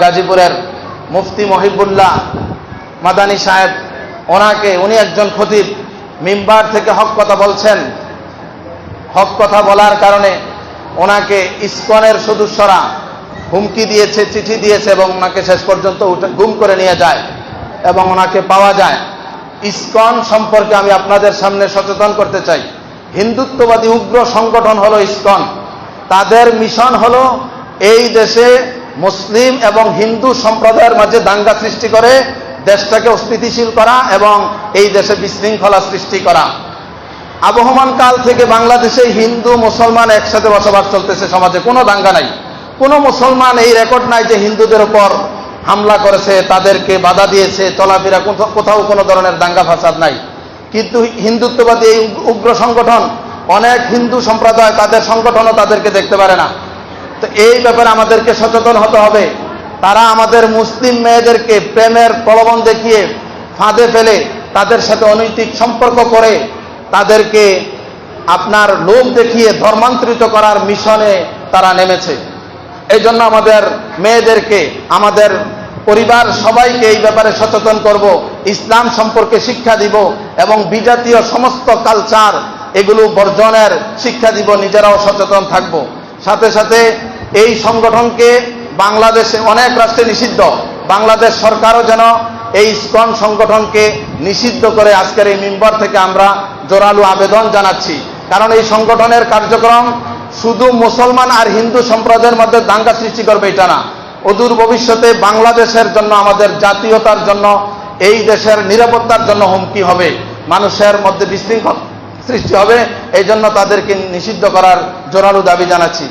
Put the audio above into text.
গাজীপুরের মুফতি মহিবুল্লাহ মাদানী সাহেব, ওনাকে উনি একজন খতিব, মিম্বার থেকে হক কথা বলছেন। হক কথা বলার কারণে ওনাকে ইসকনের সদস্যরা হুমকি দিয়েছে, চিঠি দিয়েছে এবং ওনাকে শেষ পর্যন্ত গুম করে নিয়ে যায় এবং ওনাকে পাওয়া যায়। ইস্কন সম্পর্কে আমি আপনাদের সামনে সচেতন করতে চাই। হিন্দুত্ববাদী উগ্র সংগঠন হলো ইসকন। তাদের মিশন হলো এই দেশে মুসলিম এবং হিন্দু সম্প্রদায়ের মাঝে দাঙ্গা সৃষ্টি করে দেশটাকে অস্থিতিশীল করা এবং এই দেশে বিশৃঙ্খলা সৃষ্টি করা। আবহমান কাল থেকে বাংলাদেশে হিন্দু, মুসলমান একসাথে বসবাস চলতেছে সমাজে। কোনো দাঙ্গা নাই। কোনো মুসলমান এই রেকর্ড নাই যে হিন্দুদের উপর হামলা করেছে, তাদেরকে বাধা দিয়েছে, চলাফেরা কোথাও কোনো ধরনের দাঙ্গা ফাসাদ নাই। কিন্তু হিন্দুত্ববাদী এই উগ্র সংগঠন, অনেক হিন্দু সম্প্রদায় তাদের সংগঠনও তাদেরকে দেখতে পারে না। তো এই ব্যাপারে আমাদেরকে সচেতন হতে হবে। তারা আমাদের মুসলিম মেয়েদেরকে প্রেমের প্রলোভন দেখিয়ে ফাঁদে ফেলে তাদের সাথে অনৈতিক সম্পর্ক করে তাদেরকে আপনার লোভ দেখিয়ে ধর্মান্তরিত করার মিশনে তারা নেমেছে। এই জন্য আমাদের মেয়েদেরকে, আমাদের পরিবার সবাইকে এই ব্যাপারে সচেতন করব, ইসলাম সম্পর্কে শিক্ষা দিব এবং বিজাতীয় সমস্ত কালচার এগুলো বর্জনের শিক্ষা দিব, নিজেরাও সচেতন থাকব। সাথে সাথে এই সংগঠনকে বাংলাদেশে অনেক রাষ্ট্রে নিষিদ্ধ। বাংলাদেশ সরকারও যেন এই ইসকন সংগঠনকে নিষিদ্ধ করে আজকের এই মেম্বার থেকে আমরা জোরালো আবেদন জানাচ্ছি। কারণ এই সংগঠনের কার্যক্রম শুধু মুসলমান আর হিন্দু সম্প্রদায়ের মধ্যে দাঙ্গা সৃষ্টি করবে এটা না। অদূর ভবিষ্যতে বাংলাদেশের জন্য, আমাদের জাতীয়তার জন্য, এই দেশের নিরাপত্তার জন্য হুমকি হবে। মানুষের মধ্যে বিশৃঙ্খল সৃষ্টি হবে এই জন্য তাদেরকে নিষিদ্ধ করার জোরালো দাবি জানাচ্ছি।